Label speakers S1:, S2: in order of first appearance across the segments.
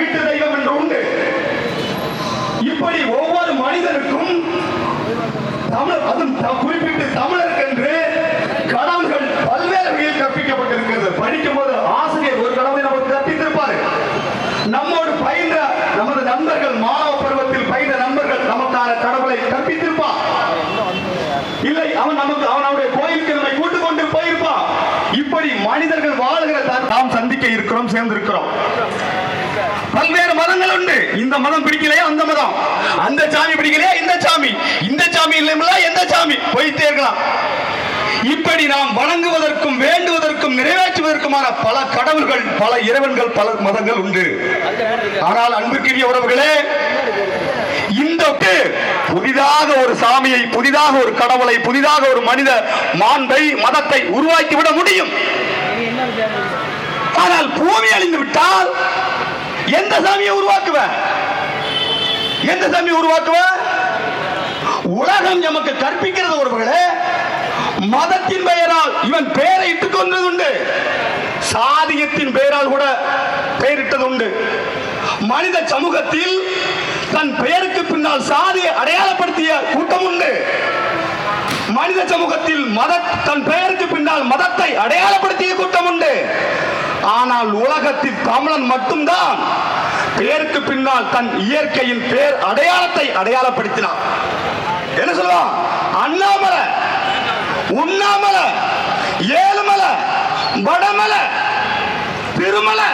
S1: வீட்டு தெய்வம் என்று உண்டு. இப்படி ஒவ்வொரு மனிதனுக்கும் தமிழ் அதுவும் குறிப்பிட்டு தமிழருக்கு என்று கடவுள்கள் பல்வேறு வகையில் கற்பிக்கப்பட்டிருக்கிறது. படிக்கும் போது ஆசிரியர் ஒரு கடவுளை நமக்கு கற்பித்திருப்பாரு. நம்மோடு பயின்ற நமது நண்பர்கள் மாணவ பருவத்தில் பயின்ற நண்பர்கள் நமக்கான கடவுளை கற்பித்திருப்பார். இல்லை அவன் நமக்கு அவன் அவனுடைய கோயிலுக்கு நம்மை கூட்டு கொண்டு போயிருப்பான். இப்படி மனிதர்கள் வாழ்கிற நாம் சந்திக்க இருக்கிறோம் சேர்ந்திருக்கிறோம். பல்வேறு மதங்கள் உண்டு. இந்த மதம் பிடிக்கலையா? அந்த மதம். அந்த சாமி பிடிக்கலையா? இந்த சாமி. இந்த சாமி இல்லைங்களா எந்த சாமி? போயிட்டே இருக்கலாம் இப்படி நாம் வணங்குவதற்கும் வேண்டுவதற்கும் நிறைவேற்றுவதற்குமான பல கடவுள்கள் பல இறைவன்கள் பல மதங்கள் உண்டு. ஆனால் அன்புக்குரிய உறவுகளே இந்த புதிதாக ஒரு சாமியை புதிதாக ஒரு கடவுளை புதிதாக ஒரு மனித மாண்பை மதத்தை உருவாக்கி விட முடியும். ஆனால் பூமி அழிந்து விட்டால் எந்த சாமியை உருவாக்குவ? எந்த சாமியை உருவாக்குவ? உலகம் நமக்கு கற்பிக்கிறது ஒருவர்களே மதத்தின் பெயரால் இவன் பெயரை இட்டுக் கொண்டது உண்டு சாதியத்தின் பெயரால் கூட பெயரிட்டது உண்டு மனித சமூகத்தில் தன் பெயருக்கு பின்னால் சாதியை அடையாளப்படுத்திய கூட்டம் உண்டு மனித சமூகத்தில் மத தன் பெயருக்கு பின்னால் மதத்தை அடையாளப்படுத்திய கூட்டம் உண்டு ஆனால் உலகத்தில் தமிழன் மட்டும்தான். பெயருக்கு பின்னால் தன் இயற்கையின் பேர் அடையாளத்தை அடையாளப்படுத்தினான். என்ன சொல்லுவான்? அண்ணாமலை உண்ணாமலை ஏழுமலை வடமலை திருமலை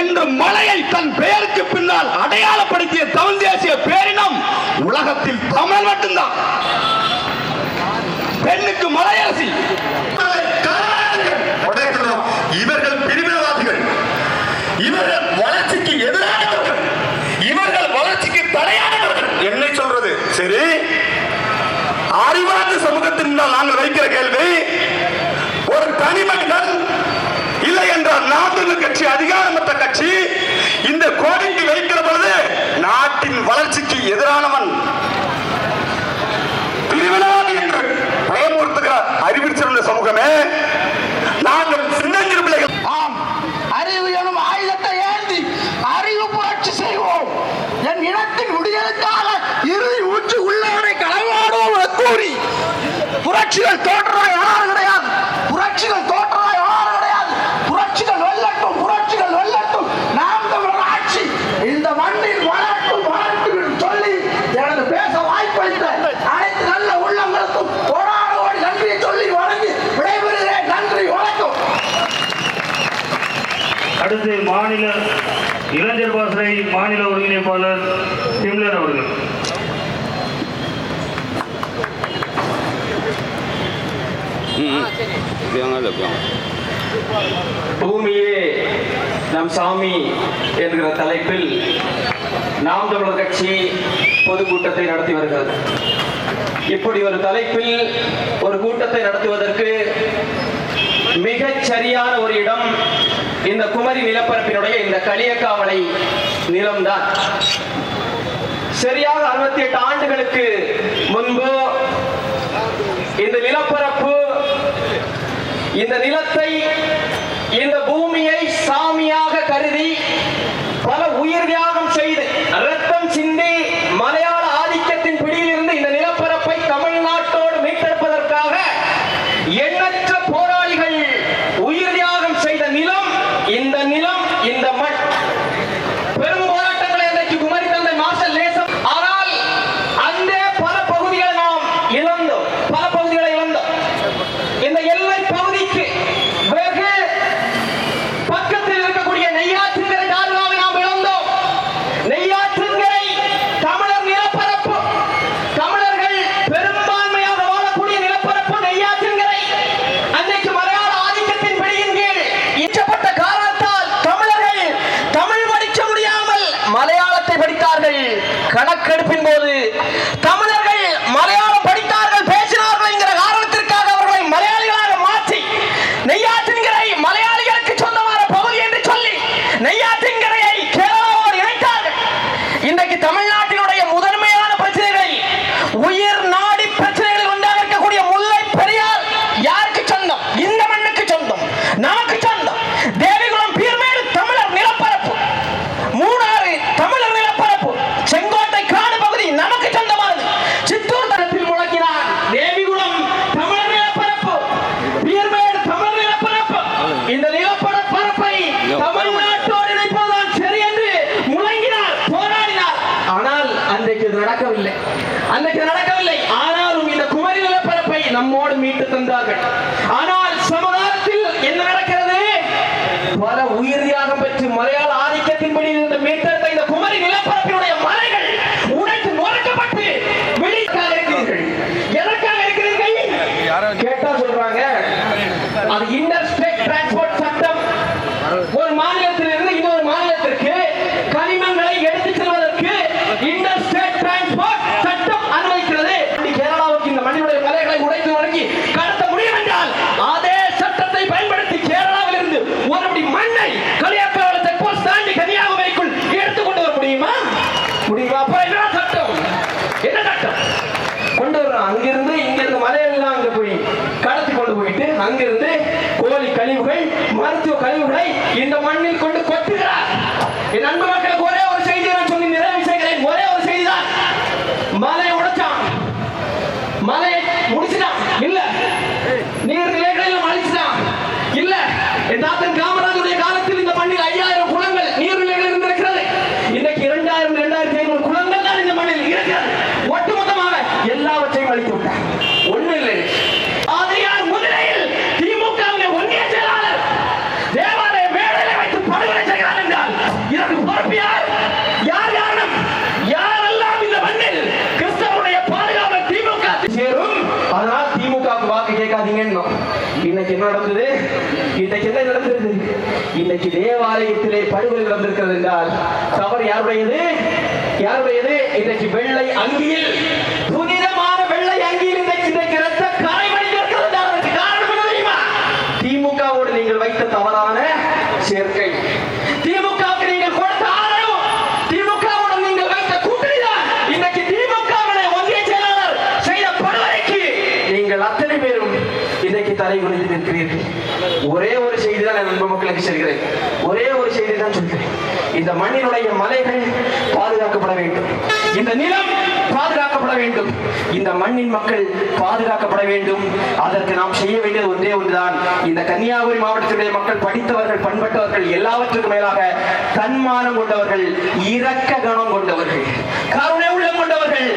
S1: என்று மலையை தன் பெயருக்கு பின்னால் அடையாளப்படுத்திய தமிழ் தேசிய பேரினம் உலகத்தில் தமிழ் மட்டும்தான். பெண்ணுக்கு மலையரசி இவர்கள் பிரிவினவாதிகள். இவர்கள் வளர்ச்சிக்கு எதிரானவர்கள். இவர்கள் வளர்ச்சிக்கு தடையானவர்கள். என்னை சொல்றது? சரி. அறிவார்ந்த சமூகத்தின் நாங்கள் வைக்கிற கேள்வி ஒரு தனி மனிதன் இல்லை என்றால் நாட்டு கட்சி அதிகாரமற்ற கட்சி இந்த கோடிக்கு வைக்கிற பொழுது நாட்டின் வளர்ச்சிக்கு எதிரானவன்.
S2: பூமியே நம் சாமி என்கிற தலைப்பில் நாம் தமிழர் கட்சி பொதுக்கூட்டத்தை நடத்தி வருகிறது. இப்படி ஒரு தலைப்பில் ஒரு கூட்டத்தை நடத்துவதற்கு மிகச் சரியான ஒரு இடம் இந்த குமரி நிலப்பரப்பினுடைய இந்த களியக்காவலை நிலம்தான். சரியாக இந்த நிலத்தை இந்த பூமியை சாமியாக கருதி பல உயிர் தியாகம் செய்து ரத்தம் சிந்தி மலையாள ஆதிக்கத்தின் பிடியில் இருந்து இந்த நிலப்பரப்பை தமிழ்நாட்டோடு மீட்டெடுப்பதற்காக எண்ணற்ற போராளிகள் உயிர் தியாகம் செய்த நிலம் இந்த நிலம் இந்த வாக்கெடுப்பின் போது இருந்தார்கள். ஆனால் சமுதாயத்தில் என்ன நடக்கிறது? பல உயிர் தியாகம் பெற்று மலையாள ஆதிக்கத்தின்படி இருந்த மீட்டெடுத்த இந்த குமரி நிலப்பரப்பில் யாருடையது? யாருடையது? இன்றைக்கு வெள்ளை அங்கியில் புனிதமான வெள்ளை அங்கியில் இன்றைக்கு ரத்த கரை காரணம் என்ன தெரியுமா? திமுகவோடு நீங்கள் வைத்த தவறான சேர்க்கை. திமுகவுக்கு நீங்கள் கொடுத்த ஆதரவு திமுகவுடன் நீங்கள் வைத்த கூட்டணி தான் இன்னைக்கு திமுகவுடைய ஒன்றிய செயலாளர் செய்த படுகொலைக்கு நீங்கள் அத்தனை பேரும் இன்றைக்கு தலை நிற்கிறீர்கள். ஒரே ஒரு செய்தி தான் மக்களுக்கு செல்கிறேன். ஒரே ஒரு செய்தி தான் சொல்கிறேன். இந்த மண்ணினுடைய மலைகள் பாதுகாக்கப்பட வேண்டும். இந்த நிலம் பாதுகாக்கப்பட வேண்டும். இந்த மண்ணின் மக்கள் பாதுகாக்கப்பட வேண்டும். அதற்கு நாம் செய்ய வேண்டியது ஒன்றே ஒன்றுதான். இந்த கன்னியாகுமரி மாவட்டத்தினுடைய மக்கள் படித்தவர்கள் பண்பட்டவர்கள் எல்லாவற்றுக்கும் மேலாக தன்மானம் கொண்டவர்கள் இரக்க கணம் கொண்டவர்கள் கருணை உள்ளம் கொண்டவர்கள்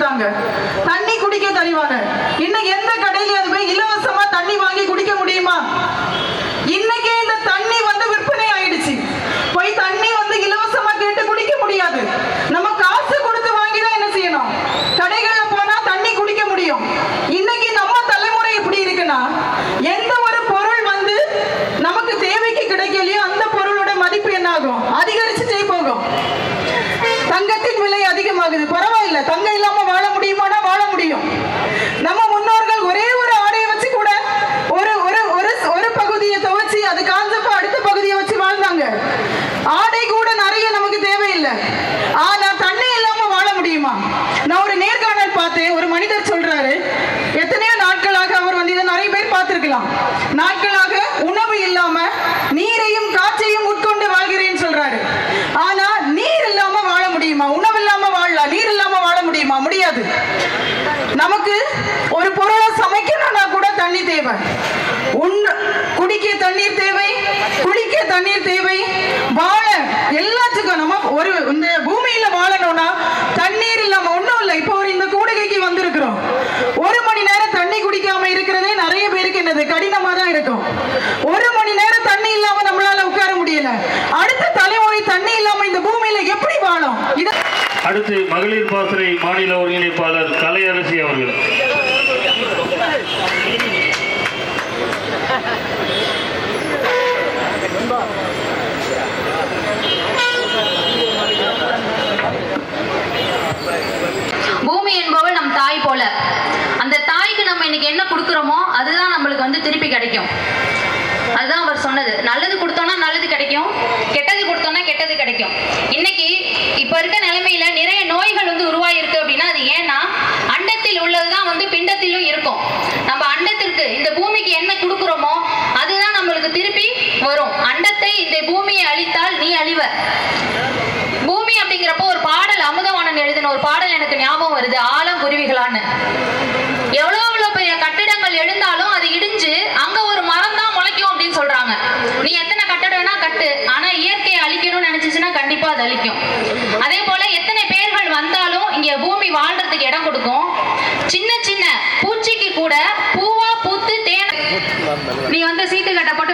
S3: கொஞ்சம் தண்ணி குடிக்க தருவாங்க இன்னைக்கு எந்த கடையிலயாவது போய் இலவசமா தண்ணி வாங்கி குடிக்க முடியுமா? இன்னைக்கே இந்த தண்ணி வந்து விற்பனை ஆயிடுச்சு. போய் தண்ணி வந்து இலவசமா கேட்டு குடிக்க முடியாது. நம்ம காசு கொடுத்து வாங்கி தான் என்ன செய்யணும்? கடைகள்ல போனா தண்ணி குடிக்க முடியும். இன்னைக்கு நம்ம தலைமுறை எப்படி இருக்குன்னா எந்த ஒரு பொருள் வந்து நமக்கு தேவைக்கு கிடைக்கலையோ அந்த பொருளோட மதிப்பு என்ன ஆகும் அதிகரிச்சுட்டே போகும். தங்கத்தின் விலை அதிகமாகுது. பரவாயில்ல. தங்கம் இல்லாம வாழ முடியுமானா வாழ முடியும் நம்ம முன்னோர்கள் ஒரே ஒரு ஆடையை வச்சு கூட ஒரு ஒரு ஒரு ஒரு பகுதியை துவைச்சு அது காஞ்சப்ப அடுத்த பகுதியை வச்சு வாழ்ந்தாங்க ஆடை கூட நிறைய நமக்கு தேவையில்லை ஆனா தண்ணி இல்லாம வாழ முடியுமா நான் ஒரு நேர்காணல் பார்த்தேன் ஒரு மனிதர் சொல்றாரு எத்தனையோ நாட்களாக அவர் வந்து இதை நிறைய பேர் பார்த்திருக்கலாம் நாட்களாக உணவு இல்லாம நீரையும் காற்றையும் உட்கொண்டு வாழ்கிறேன்னு சொல்றாரு ஆனா நீர் இல்லாம வாழ முடியுமா உணவு இல்லாம வாழலாம் நீர் இல்லாம வாழ முடியுமா முடியாது நமக்கு ஒரு பொருளை சமைக்கணும்னா கூட தண்ணி தேவை. உண்ண குடிக்க தண்ணீர் தேவை குளிக்க தண்ணீர் தேவை. வாழ எல்லாத்துக்கும் நம்ம ஒரு இந்த பூமியில வாழணும்னா தண்ணீர் இல்லாம ஒண்ணும் இல்லை. இப்போ ஒரு இந்த கூடுகைக்கு வந்திருக்கிறோம் ஒரு மணி நேரம் தண்ணி குடிக்காம இருக்கிறதே நிறைய பேருக்கு என்னது கடினமா தான் இருக்கும் ஒரு மணி நேரம் தண்ணி இல்லாம நம்மளால உட்கார முடியல அடுத்த தலைமுறை தண்ணி இல்லாம இந்த பூமியில எப்படி வாழும் இத
S4: அடுத்து மகளிர் பாசறை மாநில ஒருங்கிணைப்பாளர் கலையரசி அவர்கள்
S5: பூமி என்பவள் நம் தாய் போல அந்த தாய்க்கு நம்ம இன்னைக்கு என்ன கொடுக்குறோமோ அதுதான் நம்மளுக்கு வந்து திருப்பி கிடைக்கும். அதுதான் அவர் சொன்னது. நல்லது கொடுத்தோம்னா நல்லது கிடைக்கும். கெட்டது கொடுத்தோம்னா கெட்டது கிடைக்கும். இன்னைக்கு இப்ப இருக்க நிலைமையில நிறைய நோய்கள் வந்து உருவாயிருக்கு அப்படின்னா அது ஏன்னா அண்டத்தில் உள்ளதுதான் வந்து பிண்டத்திலும் இருக்கும். செழிக்கும் அதே போல எத்தனை பேர்கள் வந்தாலும் இங்க பூமி வாழ்றதுக்கு இடம் கொடுக்கும். சின்ன சின்ன பூச்சிக்கு கூட பூவா பூத்து தேன நீ வந்து சீட்டு கட்டப்பட்டு